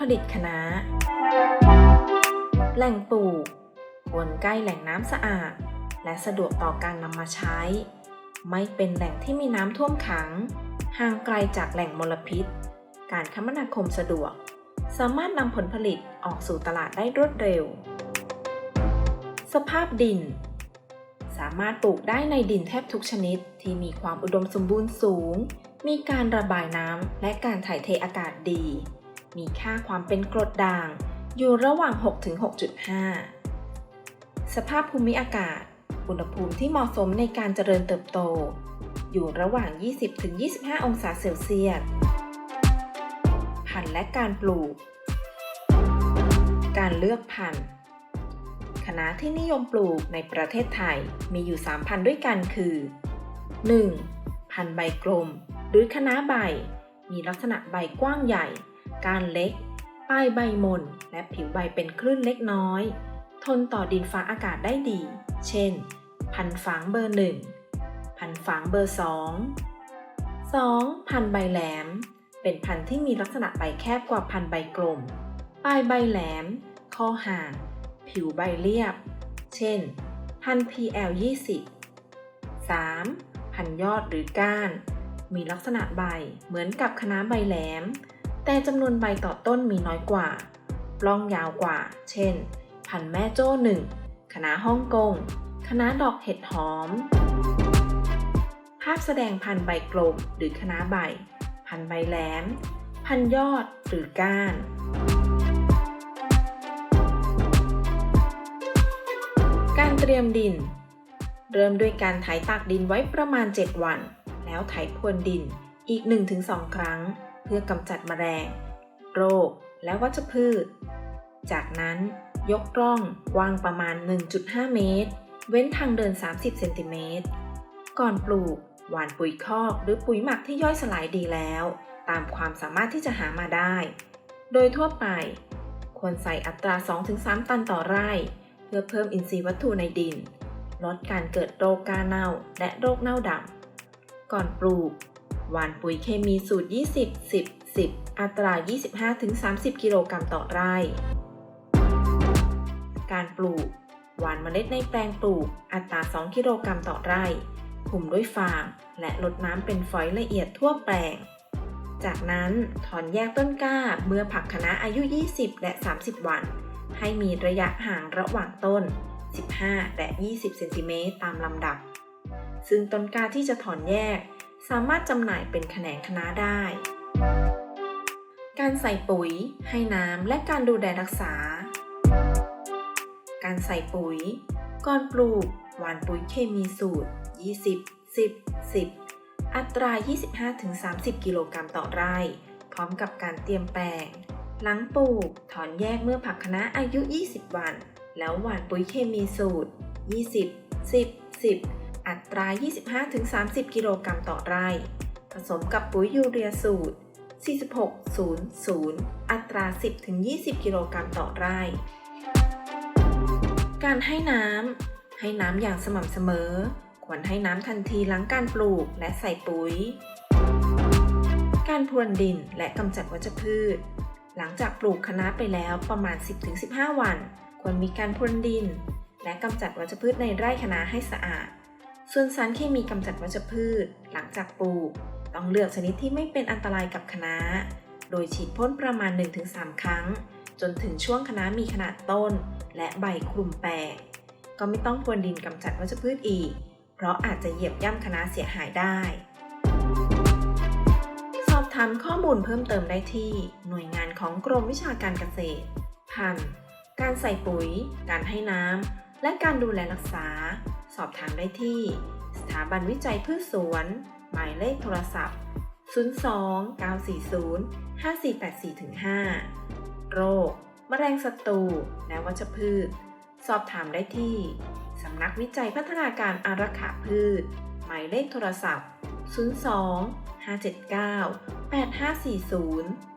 ผลิตคะน้า แหล่งปลูกควรใกล้แหล่งน้ำสะอาด และสะดวกต่อการนำมาใช้ ไม่เป็นแหล่งที่มีน้ำท่วมขัง ห่างไกลจากแหล่งมลพิษ การคมนาคมสะดวก สามารถนำผลผลิตออกสู่ตลาดได้รวดเร็ว สภาพดิน สามารถปลูกได้ในดินแทบทุกชนิดที่มีความอุดมสมบูรณ์สูง มีการระบายน้ำและการถ่ายเทอากาศดี มีค่าความเป็นกรดด่าง อยู่ระหว่าง 6-6.5 สภาพภูมิอากาศ อุณหภูมิที่เหมาะสมในการเจริญเติบโต อยู่ระหว่าง 20-25 องศาเซลเซียส พันธุ์และการปลูก การเลือกพันธุ์คณะที่นิยมปลูกในประเทศไทยมีอยู่ 3 พันธุ์ด้วยกันคือ 1. พันธุ์ใบกลม หรือคณะใบ มีลักษณะใบกว้างใหญ่ การเล็กปลายใบมน และผิวใบเป็นคลื่นเล็กน้อย ทนต่อดินฟ้าอากาศได้ดี เช่น พันฝางเบอร์1พันฝางเบอร์2 2. พันใบแหลม เป็นพันธุ์ที่มีลักษณะใบแคบกว่าพันใบกลม ปลายใบแหลม ข้อห่าง ผิวใบเรียบ เช่น พันธุ์ PL 20 3. พันยอดหรือก้าน มีลักษณะใบเหมือนกับคณะใบแหลม แต่จำนวนใบต่อต้นมีน้อยกว่า ปล้องยาวกว่า เช่น พันธุ์แม่โจ้หนึ่งคณะฮ่องกงคณะดอกเห็ดหอม ภาพแสดงพันธุ์ใบกลมหรือคณะใบ พันธุ์ใบแหลม พันธุ์ยอดหรือก้านการเตรียมดิน เริ่มด้วยการไถตากดินไว้ประมาณ 7 วัน แล้วไถพรวนดินอีก 1-2 ครั้ง เพื่อกำจัดแมลง โรค และวัชพืช จากนั้นยกร่องวางประมาณ 1.5 เมตร เว้นทางเดิน 30 เซนติเมตร ก่อนปลูก หว่านปุ๋ยคอกหรือปุ๋ยหมักที่ย่อยสลายดีแล้ว ตามความสามารถที่จะหามาได้ โดยทั่วไป ควรใส่อัตรา 2-3 ตันต่อไร่ เพื่อเพิ่มอินทรีย์วัตถุในดิน ลดการเกิดโรคกาเน่าและโรคเน่าดำก่อนปลูก หว่านปุ๋ยเคมีสูตร 20 10 10 อัตรา 25-30 กิโลกรัมต่อไร่ การปลูก หว่านเมล็ดในแปลงปลูก อัตรา 2 กิโลกรัมต่อไร่คุมด้วยฟาง และลดน้ำเป็นฝอยละเอียดทั่วแปลง จากนั้นถอนแยกต้นกล้าเมื่อผักคะน้าอายุ 20 และ 30 วัน ให้มีระยะห่างระหว่างต้น 15 และ 20 เซนติเมตรตามลำดับ ซึ่งต้นกล้าที่จะถอนแยก สามารถจำหน่ายเป็นแขนงคณะได้ การใส่ปุ๋ย ให้น้ำ และการดูแลรักษา การใส่ปุ๋ย ก่อนปลูก หว่านปุ๋ยเคมีสูตร 20 10 10 อัตรา 25-30 กิโลกรัมต่อไร่ พร้อมกับการเตรียมแปลง หลังปลูก ถอนแยกเมื่อผักคะน้าอายุ 20 วัน แล้วหว่านปุ๋ยเคมีสูตร 20 10 10 อัตรา 25-30 กิโลกรัมต่อไร่ ผสมกับปุ๋ยยูเรียสูตร 46 00 อัตรา 10-20 กิโลกรัมต่อไร่ การให้น้ำ ให้น้ำอย่างสม่ำเสมอ ควรให้น้ำทันทีหลังการปลูกและใส่ปุ๋ย การพรวนดินและกำจัดวัชพืช หลังจากปลูกคะน้าไปแล้วประมาณ 10-15 วัน ควรมีการพรวนดินและกำจัดวัชพืชในไร่คะน้าให้สะอาด ส่วนสารเคมีกำจัดวัชพืช หลังจากปลูก ต้องเลือกชนิดที่ไม่เป็นอันตรายกับคณะโดยฉีดพ่นประมาณ 1-3 ครั้ง จนถึงช่วงคณะมีขนาดต้น และใบคลุมแปลกก็ไม่ต้องพรวนดินกำจัดวัชพืชอีก เพราะอาจจะเหยียบย่ำคณะเสียหายได้ สอบถามข้อมูลเพิ่มเติมได้ที่ หน่วยงานของกรมวิชาการเกษตร พันธุ์การใส่ปุ๋ย การให้น้ำ และการดูแลรักษา สอบถามได้ที่ สถาบันวิจัยพืชสวน หมายเลขโทรศัพท์ 02 940 5484-5 โรคแมลงศัตรู และวัชพืช สอบถามได้ที่ สำนักวิจัยพัฒนาการอารักขาพืช หมายเลขโทรศัพท์ 02 579 8540